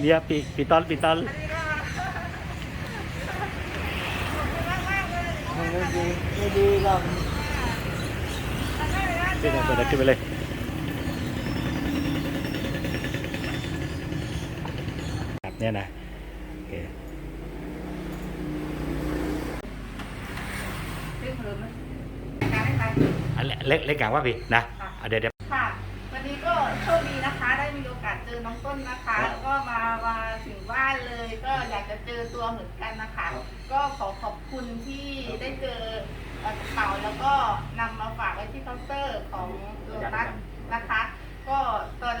เดี๋ยวปีปีตอนปีตอนไม่ดีไม่ดีก็ขึ้นไปเปิดขึ้นไปเลยครับเนี่ยนะโอเคอันเล็กเล็กเล็กกลางว่าพี่นะอะเดี๋ยวเดี๋ยวค่ะวันนี้ก็โชคดีนะคะได้มีโอกาสเจอน้องต้นนะคะ แล้วก็มามาถึงบ้านเลยก็อยากจะเจอตัวเหมือนกันนะคะ ก็ขอขอบคุณที่ได้เจอเอ่อกระเป๋าแล้วก็นำมาฝากไว้ที่เคาน์เตอร์ของโลตัสนะคะ ก็ตอน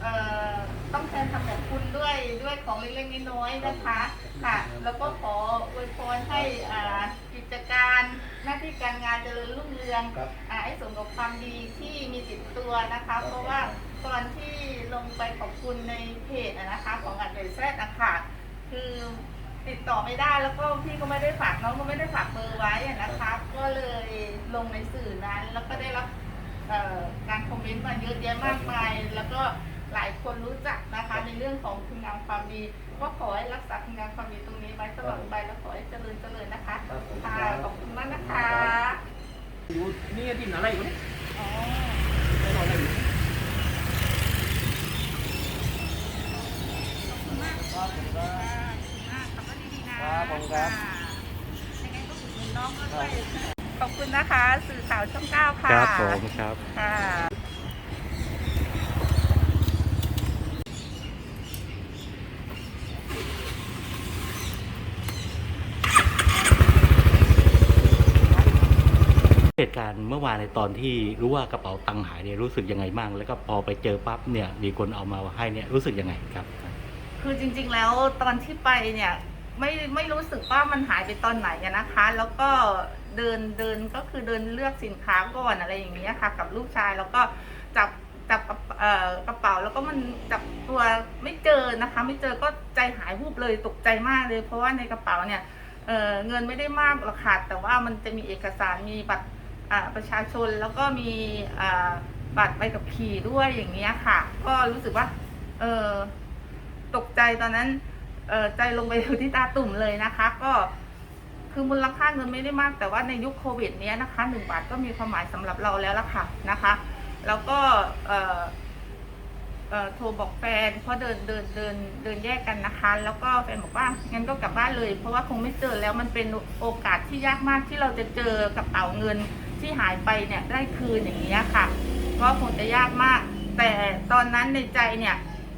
เอ่อต้องแทนคำขอบคุณด้วยด้วยของเล็กๆน้อยๆนะคะ ค่ะ แล้วก็ขออวยพรให้อ่ากิจการหน้าที่การงานเจริญรุ่งเรืองครับอ่าให้สมกับความดีที่มีติดตัวนะคะ เพราะว่า ตอนที่ลงไปขอบคุณในเพจอะนะคะ ของอัดเดรแซดนะคะคือติดต่อไม่ได้แล้วก็พี่ก็ไม่ได้ฝากน้องก็ไม่ได้ฝากเบอร์ไว้อะนะคะ ก็เลยลงในสื่อนั้น แล้วก็ได้รับเอ่อการคอมเมนต์มาเยอะแยะมากมาย แล้วก็หลายคนรู้จักนะคะในเรื่องของคุณงามความดีก็ขอให้รักษาคุณงามความดีตรงนี้ไว้ตลอดไปแล้วขอให้เจริญเจริญนะคะครับผมค่ะขอบคุณมากนะคะอยู่นี่ดินอะไรวะเนี่ย อ๋อ ไม่รู้อะไรอยู่ ขอบ คุณมากครับผมครัค่ะบขอบคุณมากขับรถดีๆนะครับผมครับยังไงก็อุดหนุนน้องก็ด้วยขอบคุณนะคะ สื่อข่าวช่องเก้าค่ะครับผมครับ ค่ะเหตุการณ์เมื่อวานในตอนที่รู้ว่ากระเป๋าตังค์หายเนี่ยรู้สึกยังไงบ้างแล้วก็พอไปเจอปั๊บเนี่ยมีคนเอามาให้เนี่ยรู้สึกยังไงครับ คือจริง ๆ แล้วตอนที่ไปเนี่ยไม่ไม่รู้สึกว่ามันหายไปตอนไหนอะนะคะ แล้วก็เดินเดินก็คือเดินเลือกสินค้าก่อนอะไรอย่างเงี้ยค่ะ กับลูกชายแล้วก็จับจับกระเอ่อกระเป๋าแล้วก็มันจับตัวไม่เจอนะคะ ไม่เจอก็ใจหายวูบเลยตกใจมากเลย เพราะว่าในกระเป๋าเนี่ยเออเงินไม่ได้มากหรอกค่ะแต่ว่ามันจะมีเอกสารมีบัตรอาประชาชนแล้วก็มีบัตรใบขับขี่ด้วยอย่างเงี้ยค่ะ ก็รู้สึกว่าเออ ตกใจตอนนั้นเออใจลงไปอยู่ที่ตาตุ่มเลยนะคะ ก็คือมูลค่าเงินไม่ได้มาก แต่ว่าในยุคโควิดเนี้ยนะคะหนึ่งบาทก็มีความหมายสำหรับเราแล้วล่ะค่ะนะคะ แล้วก็เออเอ่อโทรบอกแฟนเพราะเดินเดินเดินเดินแยกกันนะคะ แล้วก็แฟนบอกว่างั้นก็กลับบ้านเลย เพราะว่าคงไม่เจอแล้วมันเป็นโอกาสที่ยากมากที่เราจะเจอกระเป๋าเงินที่หายไปเนี่ยได้คืนอย่างนี้ค่ะ ก็คงจะยากมาก แต่ตอนนั้นในใจเนี่ย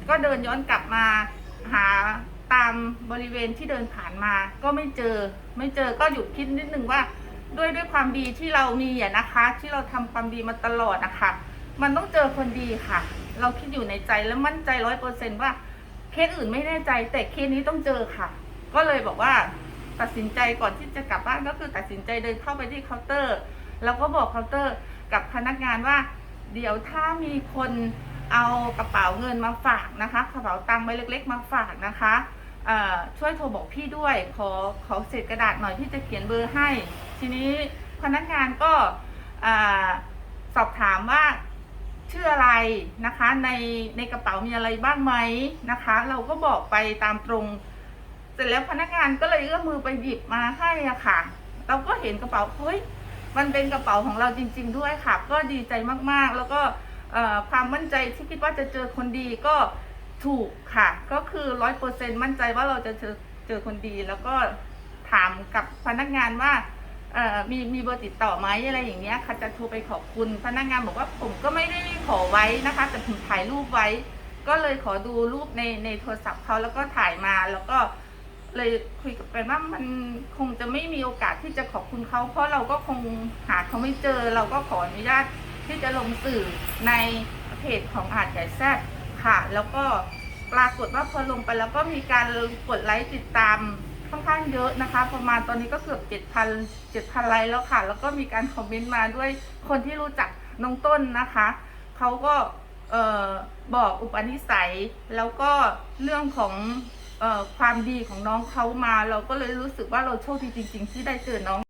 ก็เดินย้อนกลับมาหาตามบริเวณที่เดินผ่านมา ก็ไม่เจอ ไม่เจอก็หยุดคิดนิดนึงว่า ด้วยด้วยความดีที่เรามีอะนะคะ ที่เราทำความดีมาตลอดนะคะ มันต้องเจอคนดีค่ะ เราคิดอยู่ในใจและมั่นใจร้อยเปอร์เซนต์ว่าเคสอื่นไม่แน่ใจ แต่เคสนี้ต้องเจอค่ะ ก็เลยบอกว่าตัดสินใจก่อนที่จะกลับบ้านก็คือตัดสินใจเดินเข้าไปที่เคาน์เตอร์ แล้วก็บอกเคาน์เตอร์กับพนักงานว่า เดี๋ยวถ้ามีคน เอากระเป๋าเงินมาฝากนะคะ กระเป๋าตังค์ใบเล็ก ๆ มาฝากนะคะช่วยโทรบอกพี่ด้วยขอขอเศษกระดาษหน่อยที่จะเขียนเบอร์ให้ ทีนี้พนักงานก็อสอบถามว่าชื่ออะไรนะคะในในกระเป๋ามีอะไรบ้างไหมนะคะ เราก็บอกไปตามตรง เสร็จแล้วพนักงานก็เลยเอื้อมมือไปหยิบมาให้อะค่ะ เราก็เห็นกระเป๋าเฮ้ยมันเป็นกระเป๋าของเราจริง ๆ ด้วยค่ะ ก็ดีใจมากๆ แล้วก็ ความมั่นใจที่คิดว่าจะเจอคนดีก็ถูกค่ะ ก็คือร้อยเปอร์เซ็นมั่นใจว่าเราจะเจอเจอคนดี แล้วก็ถามกับพนักงานว่ามีมีเบอร์ติดต่อไหมอะไรอย่างเงี้ยค่ะจะโทรไปขอบคุณพนักงานบอกว่าผมก็ไม่ได้ขอไว้นะคะ แต่ผมถ่ายรูปไว้ ก็เลยขอดูรูปในในโทรศัพท์เขาแล้วก็ถ่ายมาแล้วก็เลยคุยกับแฟนว่ามันคงจะไม่มีโอกาสที่จะขอบคุณเขาเพราะเราก็คงหาเขาไม่เจอ เราก็ขออนุญาต ที่จะลงสื่อในเพจของอาจใหญ่แซดค่ะ แล้วก็ปรากฏว่าพอลงไปแล้วก็มีการกดไลค์ติดตามค่อนข้างเยอะนะคะ ประมาณตอนนี้ก็เกือบเจ็ดพันเจ็ดพันไลค์แล้วค่ะ แล้วก็มีการคอมเมนต์มาด้วยคนที่รู้จักน้องต้นนะคะเขาก็บอกอุปนิสัย แล้วก็เรื่องของออความดีของน้องเขามา เราก็เลยรู้สึกว่าเราโชคดีจริง ๆ ที่ได้เจอน้อง